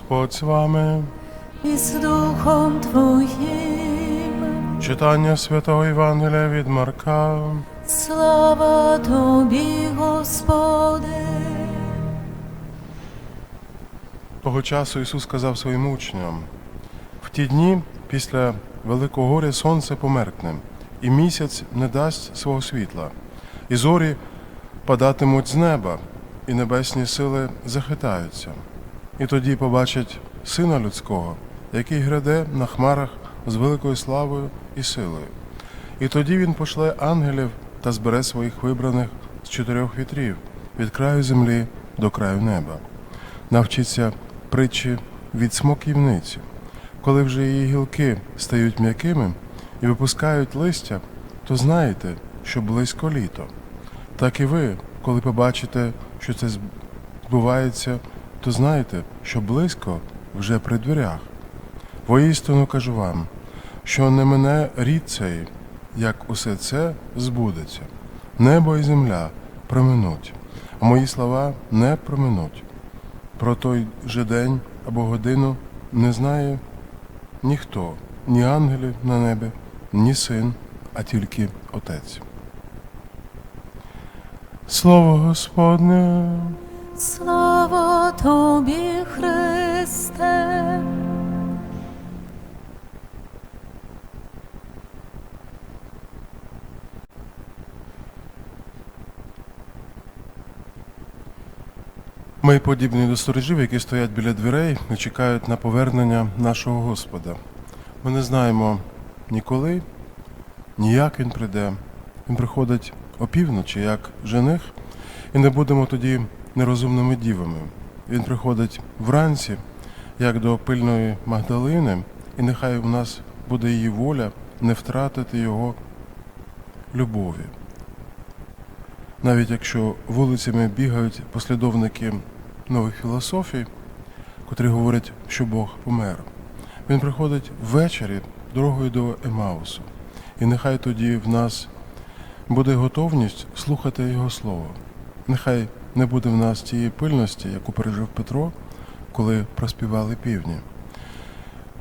Господь з вами. і з Духом Твоїм. Читання святого Євангелія від Марка. Слава Тобі, Господи. Того часу Ісус сказав своїм учням: в ті дні після Великого горя сонце померкне, і місяць не дасть свого світла, і зорі падатимуть з неба, і небесні сили захитаються. І тоді побачать Сина Людського, який гряде на хмарах з великою славою і силою. І тоді він пошле ангелів та збере своїх вибраних з чотирьох вітрів від краю землі до краю неба. Навчиться притчі від смоківниці. Коли вже її гілки стають м'якими і випускають листя, то знаєте, що близько літо. Так і ви, коли побачите, що це збувається, то знаєте, що близько вже при дверях. Воістину кажу вам, що не мене рід цей, як усе це збудеться. Небо і земля проминуть, а мої слова не проминуть. Про той же день або годину не знає ніхто, ні ангелів на небі, ні син, а тільки Отець. Слово Господне. Слава Тобі, Христе. Ми подібні до сторожів, які стоять біля дверей і чекають на повернення нашого Господа. Ми не знаємо ні коли, ні як він прийде. Він приходить опівночі, як жених, і не будемо тоді нерозумними дівами. Він приходить вранці, як до пильної Магдалини, і нехай у нас буде її воля не втратити його любові. Навіть якщо вулицями бігають послідовники нових філософій, котрі говорять, що Бог помер, він приходить ввечері дорогою до Емаусу. І нехай тоді в нас буде готовність слухати Його Слово. Нехай не буде в нас тієї пильності, яку пережив Петро, коли проспівали півні.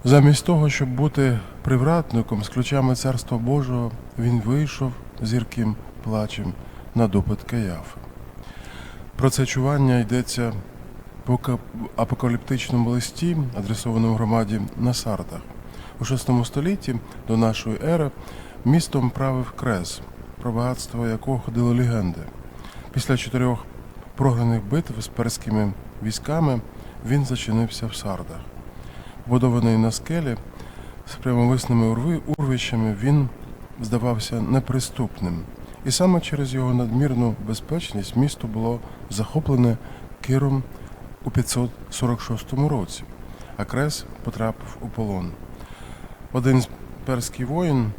Замість того, щоб бути привратником з ключами Царства Божого, він вийшов з гірким плачем на допит Каяфи. Про це чування йдеться в апокаліптичному листі, адресованому громаді на Сардах. У VI столітті до нашої ери містом правив Крес, про багатство якого ходили легенди. Після чотирьох програних битв з перськими військами він зачинився в Сардах. Будований на скелі з прямовисними урви- урвищами, він здавався неприступним. І саме через його надмірну безпечність місто було захоплене Киром у 546 році, а Крес потрапив у полон. Один з перський воїн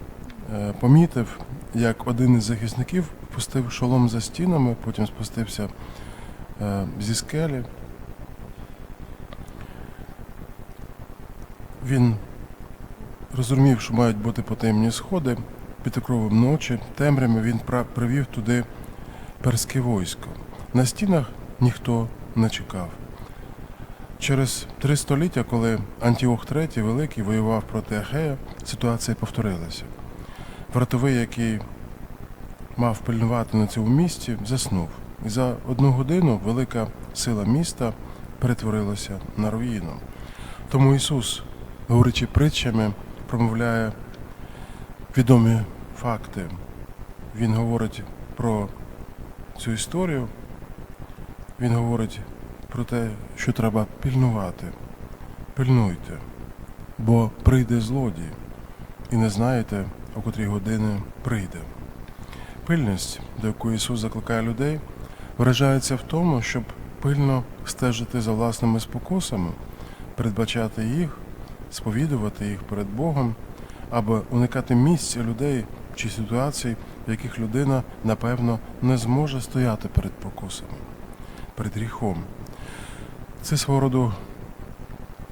е, помітив, як один із захисників пустив шолом за стінами, потім спустився зі скелі. Він розумів, що мають бути потаємні сходи, під покровом ночі, темрями він привів туди перське військо. На стінах ніхто не чекав. Через три століття, коли Антіох III Великий воював проти Ахея, ситуація повторилася. Вартовий, який мав пильнувати на цьому місці, заснув. За одну годину велика сила міста перетворилася на руїну. Тому Ісус, говорячи притчами, промовляє відомі факти. Він говорить про цю історію, він говорить про те, що треба пильнувати. Пильнуйте, бо прийде злодій, і не знаєте, о котрій години прийде. Пильність, до якої Ісус закликає людей, виражається в тому, щоб пильно стежити за власними спокусами, передбачати їх, сповідувати їх перед Богом, аби уникати місця людей чи ситуацій, в яких людина, напевно, не зможе стояти перед покусами, перед гріхом. Це свого роду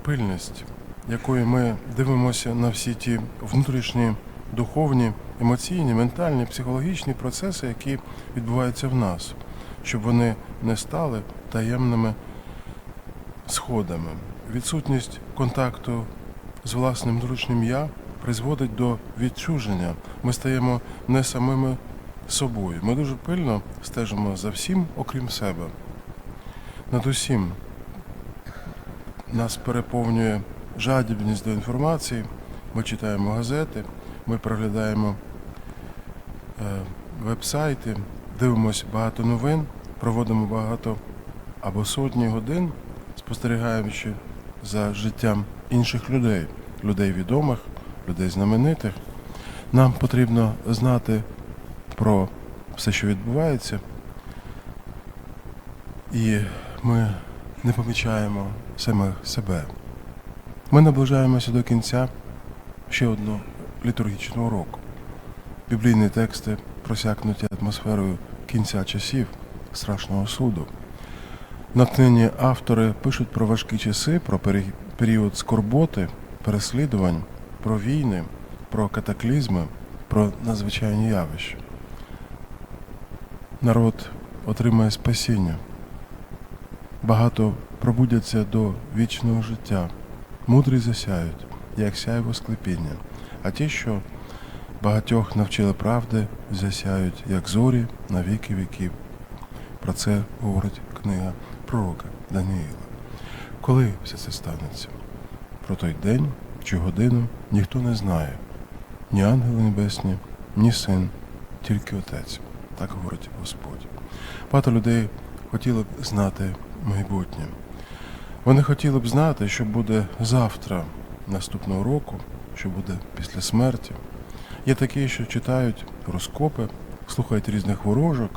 пильність, якою ми дивимося на всі ті внутрішні духовні, емоційні, ментальні, психологічні процеси, які відбуваються в нас, щоб вони не стали таємними сходами. відсутність контакту з власним зручним я призводить до відчуження. Ми стаємо не самими собою. Ми дуже пильно стежимо за всім, окрім себе. Над усім нас переповнює жадібність до інформації. Ми читаємо газети, ми проглядаємо е, веб-сайти, дивимося багато новин, проводимо багато або сотні годин, спостерігаючи за життям інших людей, людей відомих, людей знаменитих. Нам потрібно знати про все, що відбувається, і ми не помічаємо самих себе. Ми наближаємося до кінця ще одного літургічного року. Біблійні тексти просякнуті атмосферою кінця часів страшного суду. Натхнені автори пишуть про важкі часи, про період скорботи, переслідувань, про війни, про катаклізми, про надзвичайні явища. Народ отримає спасіння. Багато пробудяться до вічного життя. Мудрі засяють, як сяйво склепіння, а ті, що багатьох навчили правди, засяють, як зорі на віки віків. Про це говорить книга пророка Даниїла. Коли все це станеться? Про той день чи годину ніхто не знає. Ні ангели небесні, ні син, тільки отець. Так говорить Господь. Багато людей хотіли б знати майбутнє. Вони хотіли б знати, що буде завтра, наступного року, що буде після смерті. Є такі, що читають розкопи, слухають різних ворожок,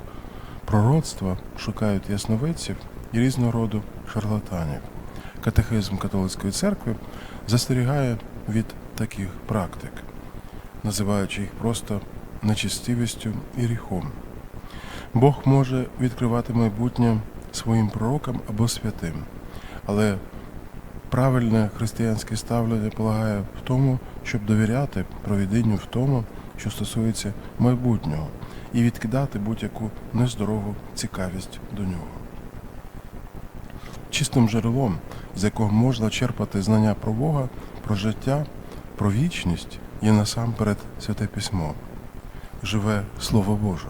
пророцтва, шукають ясновидців і різного роду шарлатанів. Катехизм католицької церкви застерігає від таких практик, називаючи їх просто нечистивістю і гріхом. Бог може відкривати майбутнє своїм пророкам або святим, але правильне християнське ставлення полагає в тому, щоб довіряти провідінню в тому, що стосується майбутнього, і відкидати будь-яку нездорову цікавість до нього. Чистим джерелом, з якого можна черпати знання про Бога, про життя, про вічність, є насамперед святе письмо, живе Слово Боже.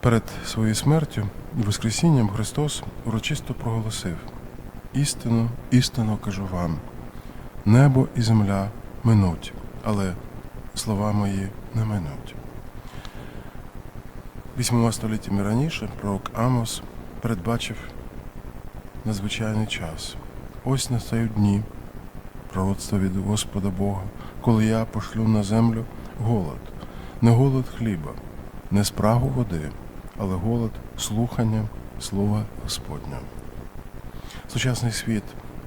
Перед своєю смертю і Воскресінням Христос урочисто проголосив: Істину, істину кажу вам, небо і земля минуть, але слова мої не минуть. Вісьмома століттями раніше пророк Амос передбачив надзвичайний час. Ось настають дні, пророцтво від Господа Бога, коли я пошлю на землю голод, не голод хліба, не спрагу води, але голод слухання Слова Господнього. Сучасний світ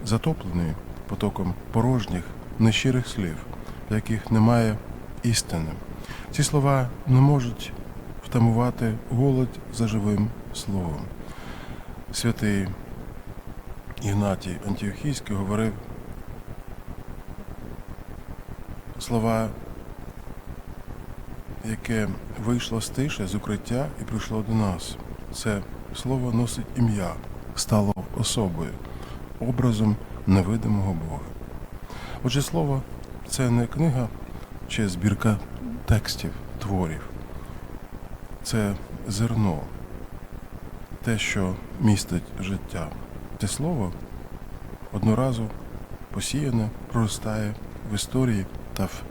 затоплений потоком порожніх, нещирих слів, в яких немає істини. Ці слова не можуть втамувати голод за живим словом. Святий Ігнатій Антіохійський говорив слова, яке вийшло з тиші, з укриття і прийшло до нас. Це слово носить ім'я, стало особою, образом невидимого Бога. Отже, слово це не книга чи збірка текстів, творів. Це зерно, те, що містить життя. Це слово одноразу посіяне, проростає в історії та в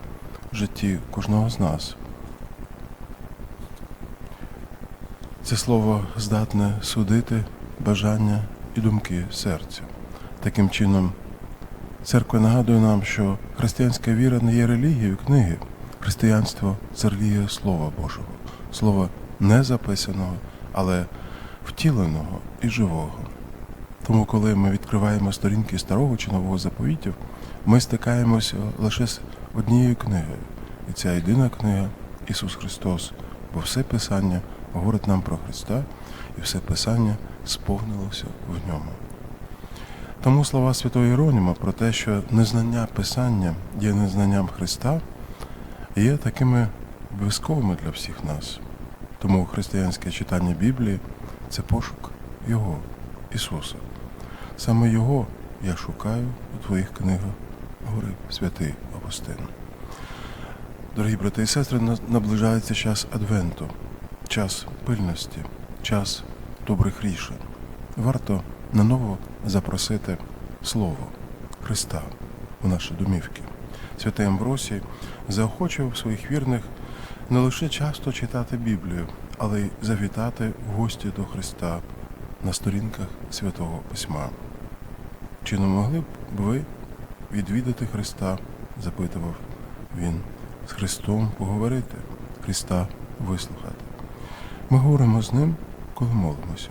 житті кожного з нас. Це слово здатне судити бажання і думки серця. Таким чином, церква нагадує нам, що християнська віра не є релігією книги. Християнство це релігія Слова Божого, слова не записаного, але втіленого і живого. Тому, коли ми відкриваємо сторінки старого чи нового заповітів, ми стикаємося лише з однією книгою. І ця єдина книга Ісус Христос, бо все Писання говорить нам про Христа, і все Писання сповнилося в ньому. Тому слова святого Іроніма про те, що незнання Писання є незнанням Христа, є такими обов'язковими для всіх нас. Тому християнське читання Біблії це пошук Його, Ісуса. Саме Його я шукаю у твоїх книгах, говорив святий Августин. Дорогі брати і сестри, наближається час Адвенту, час пильності, час добрих рішень. Варто наново запросити Слово Христа у наші домівки. Святий Амбросій заохочував своїх вірних не лише часто читати Біблію, але й завітати в гості до Христа на сторінках Святого Письма. Чи не могли б ви відвідати Христа? запитував він, з Христом поговорити, Христа вислухати. Ми говоримо з Ним, коли молимося.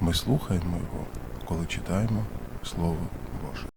Ми слухаємо Його, коли читаємо Слово